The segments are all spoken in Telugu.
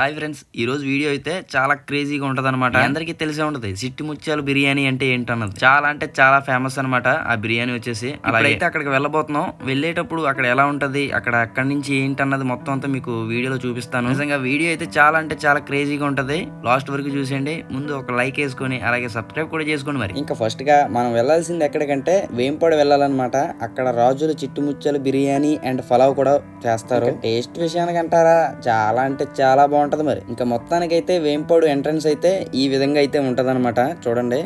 హాయ్ ఫ్రెండ్స్ ఈ రోజు వీడియో అయితే చాలా క్రేజీగా ఉంటది అనమాట అందరికీ తెలిసే ఉంటది సిట్టి ముత్యాలు బిర్యానీ అంటే ఏంటన్నది. చాలా అంటే చాలా ఫేమస్ అన్నమాట ఆ బిర్యానీ వచ్చేసి. అలాగే అయితే అక్కడికి వెళ్ళబోతున్నాం. వెళ్ళేటప్పుడు అక్కడ ఎలా ఉంటది అక్కడ అక్కడి నుంచి ఏంటన్నది మొత్తం అంతా మీకు వీడియోలో చూపిస్తాను. నిజంగా వీడియో అయితే చాలా అంటే చాలా క్రేజీగా ఉంటది. లాస్ట్ వరకు చూసేయండి. ముందు ఒక లైక్ వేసుకొని అలాగే సబ్స్క్రైబ్ కూడా చేసుకోండి మరి. ఇంకా ఫస్ట్గా మనం వెళ్ళాల్సింది ఎక్కడికంటే వేంపాడు వెళ్ళాలన్నమాట. అక్కడ రాజుల చిట్టుముచ్చలు బిర్యానీ అండ్ పలావ్ కూడా చేస్తారు. టేస్ట్ విషయానికి అంటారా? చాలా అంటే చాలా బాగుంటది. ఉంటుంది మరి. ఇంకా మొత్తానికైతే వేంపాడు ఎంట్రన్స్ అయితే ఈ విధంగా అయితే ఉంటదన్నమాట. చూడండి.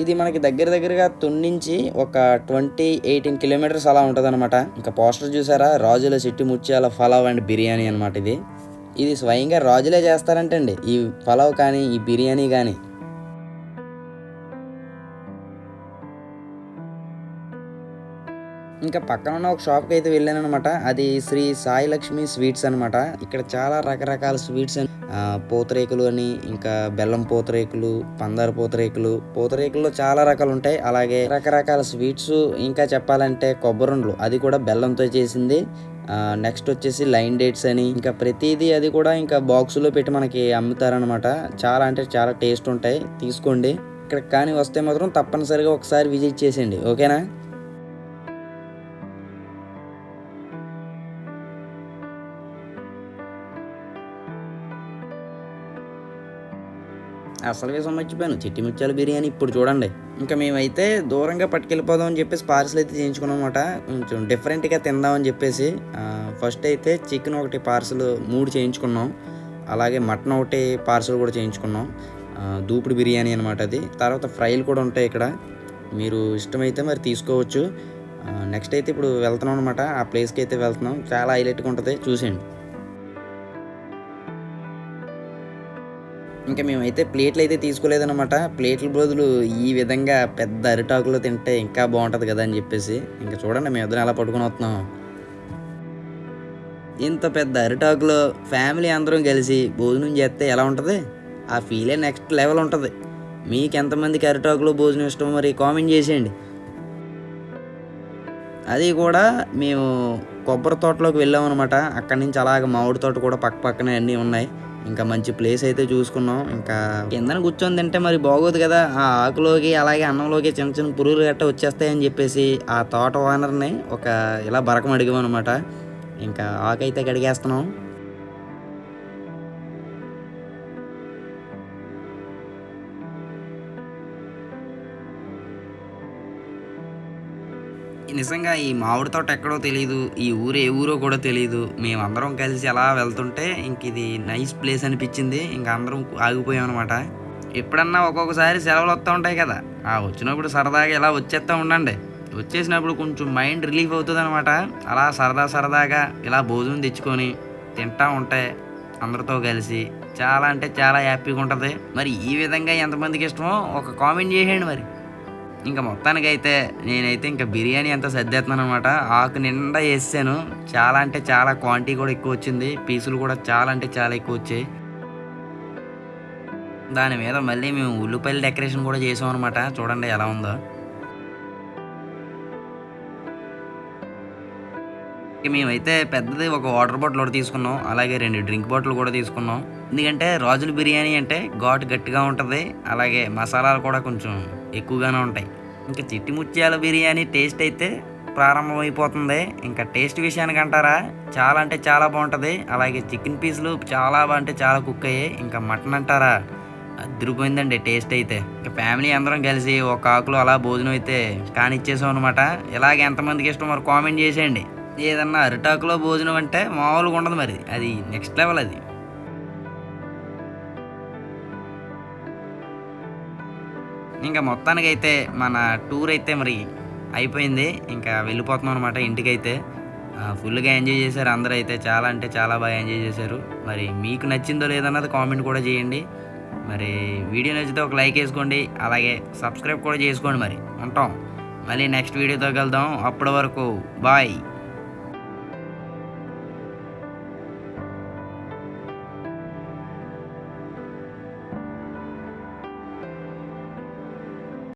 ఇది మనకి దగ్గర దగ్గరగా నుంచి ఒక ట్వంటీ ఎయిటీన్ కిలోమీటర్స్ అలా ఉంటుందన్నమాట. ఇంకా పోస్టర్ చూసారా? రాజుల చిట్టి ముత్యాల పలావ్ అండ్ బిర్యానీ అనమాట ఇది. ఇది స్వయంగా రాజులే చేస్తారంటండి. ఈ పలావ్ కానీ ఈ బిర్యానీ కానీ. ఇంకా పక్కన ఉన్న ఒక షాప్కి అయితే వెళ్ళాను అనమాట అది శ్రీ సాయి లక్ష్మి స్వీట్స్ అనమాట ఇక్కడ చాలా రకరకాల స్వీట్స్ పూతరేకులు అని ఇంకా బెల్లం పూతరేకులు పందారు పూతరేకులు. పూతరేకుల్లో చాలా రకాలు ఉంటాయి. అలాగే రకరకాల స్వీట్స్ ఇంకా చెప్పాలంటే కొబ్బరుండ్లు అది కూడా బెల్లంతో చేసింది. నెక్స్ట్ వచ్చేసి లైన్ డేట్స్ అని. ఇంకా ప్రతిదీ అది కూడా ఇంకా బాక్సులో పెట్టి మనకి అమ్ముతారనమాట చాలా అంటే చాలా టేస్ట్ ఉంటాయి. తీసుకోండి. ఇక్కడ కానీ వస్తే మాత్రం తప్పనిసరిగా ఒకసారి విజిట్ చేసేయండి. ఓకేనా? అసలు విషయం మర్చిపోయాను. చిట్టి ముత్యాల బిర్యానీ ఇప్పుడు చూడండి. ఇంకా మేమైతే దూరంగా పట్టుకెళ్ళిపోదాం అని చెప్పేసి పార్సల్ అయితే చేయించుకున్నామనమాట కొంచెం డిఫరెంట్గా తిందామని చెప్పేసి ఫస్ట్ అయితే చికెన్ ఒకటి పార్సల్ మూడు చేయించుకున్నాం. అలాగే మటన్ ఒకటి పార్సల్ కూడా చేయించుకున్నాం. దూపుడు బిర్యానీ అనమాట అది. తర్వాత ఫ్రైలు కూడా ఉంటాయి ఇక్కడ. మీరు ఇష్టమైతే మరి తీసుకోవచ్చు. నెక్స్ట్ అయితే ఇప్పుడు వెళ్తున్నాం అనమాట ఆ ప్లేస్కి అయితే వెళ్తున్నాం. చాలా హైలైట్గా ఉంటుంది. చూసేయండి. ఇంకా మేమైతే ప్లేట్లు అయితే తీసుకోలేదనమాట ప్లేట్ల బదులు ఈ విధంగా పెద్ద అరిటాకులో తింటే ఇంకా బాగుంటుంది కదా అని చెప్పేసి. ఇంకా చూడండి మేము ఇద్దరం అలా పట్టుకుని వస్తున్నాం. ఇంత పెద్ద అరిటాకులో ఫ్యామిలీ అందరం కలిసి భోజనం చేస్తే ఎలా ఉంటుంది? ఆ ఫీలే నెక్స్ట్ లెవెల్ ఉంటుంది. మీకు ఎంతమందికి అరిటాకులో భోజనం ఇష్టం మరి కామెంట్ చేసేయండి. అది కూడా మేము కొబ్బరి తోటలోకి వెళ్ళామన్నమాట. అక్కడి నుంచి అలాగ మామిడి తోట కూడా పక్క పక్కనే అన్నీ ఉన్నాయి. ఇంకా మంచి ప్లేస్ అయితే చూసుకున్నాం. ఇంకా కిందన కూర్చొని తింటే మరి బాగోదు కదా. ఆ ఆకులోకి అలాగే అన్నంలోకి చిన్న చిన్న పురుగులు గట్ట వచ్చేస్తాయని చెప్పేసి ఆ తోట ఓనర్ని ఒక ఇలా బరకం అడిగామన్నమాట. ఇంకా ఆకైతే కడిగేస్తున్నాం. నిజంగా ఈ మామిడి తోట ఎక్కడో తెలియదు ఈ ఊరు ఏ ఊరో కూడా తెలియదు మేమందరం కలిసి అలా వెళ్తుంటే ఇంక ఇది నైస్ ప్లేస్ అనిపించింది. ఇంకా అందరం ఆగిపోయాం అనమాట ఎప్పుడన్నా ఒక్కొక్కసారి సెలవులు వస్తూ ఉంటాయి కదా ఆ వచ్చినప్పుడు సరదాగా ఇలా వచ్చేస్తూ ఉండండి. వచ్చేసినప్పుడు కొంచెం మైండ్ రిలీఫ్ అవుతుంది అనమాట అలా సరదా సరదాగా ఇలా భోజనం తెచ్చుకొని తింటా ఉంటే అందరితో కలిసి చాలా అంటే చాలా హ్యాపీగా ఉంటుంది. మరి ఈ విధంగా ఎంతమందికి ఇష్టమో ఒక కామెంట్ చేసేయండి మరి. ఇంకా మొత్తానికైతే నేనైతే ఇంకా బిర్యానీ అంతా సర్దేస్తున్నాను అనమాట ఆకు నిండా వేసాను. చాలా అంటే చాలా క్వాంటిటీ కూడా ఎక్కువ వచ్చింది. పీసులు కూడా చాలా అంటే చాలా ఎక్కువ వచ్చాయి. దాని మీద మళ్ళీ మేము ఉల్లిపాయల డెకరేషన్ కూడా చేసాం అనమాట చూడండి ఎలా ఉందో. మేమైతే పెద్దది ఒక వాటర్ బాటిల్ ఒకటి తీసుకున్నాం. అలాగే రెండు డ్రింక్ బాటిల్ కూడా తీసుకున్నాం. ఎందుకంటే రాజుల బిర్యానీ అంటే ఘాటు గట్టిగా ఉంటుంది. అలాగే మసాలాలు కూడా కొంచెం ఎక్కువగానే ఉంటాయి. ఇంకా చిట్టి ముత్యాల బిర్యానీ టేస్ట్ అయితే ప్రారంభమైపోతుంది. ఇంకా టేస్ట్ విషయానికి అంటారా చాలా అంటే చాలా బాగుంటుంది. అలాగే చికెన్ పీసులు చాలా అంటే చాలా కుక్ అయ్యాయి. ఇంకా మటన్ అంటారా? అదిరిపోయిందండి టేస్ట్ అయితే. ఇంకా ఫ్యామిలీ అందరం కలిసి ఒక ఆకులో అలా భోజనం అయితే కానిచ్చేసాం అనమాట ఇలాగే ఎంతమందికి ఇష్టం మరి కామెంట్ చేసేయండి. ఏదన్నా అరిటాకులో భోజనం అంటే మామూలుగా ఉండదు మరి. అది నెక్స్ట్ లెవెల్ అది. ఇంకా మొత్తానికైతే మన టూర్ అయితే మరి అయిపోయింది. ఇంకా వెళ్ళిపోతున్నాం అనమాట ఇంటికైతే. ఫుల్గా ఎంజాయ్ చేశారు అందరూ అయితే. చాలా అంటే చాలా బాగా ఎంజాయ్ చేశారు. మరి మీకు నచ్చిందో లేదన్నది కామెంట్ కూడా చేయండి. మరి వీడియో నచ్చితే ఒక లైక్ వేసుకోండి. అలాగే సబ్స్క్రైబ్ కూడా చేసుకోండి మరి. ఉంటాం. మళ్ళీ నెక్స్ట్ వీడియోతో కలుద్దాం. అప్పటి వరకు బాయ్.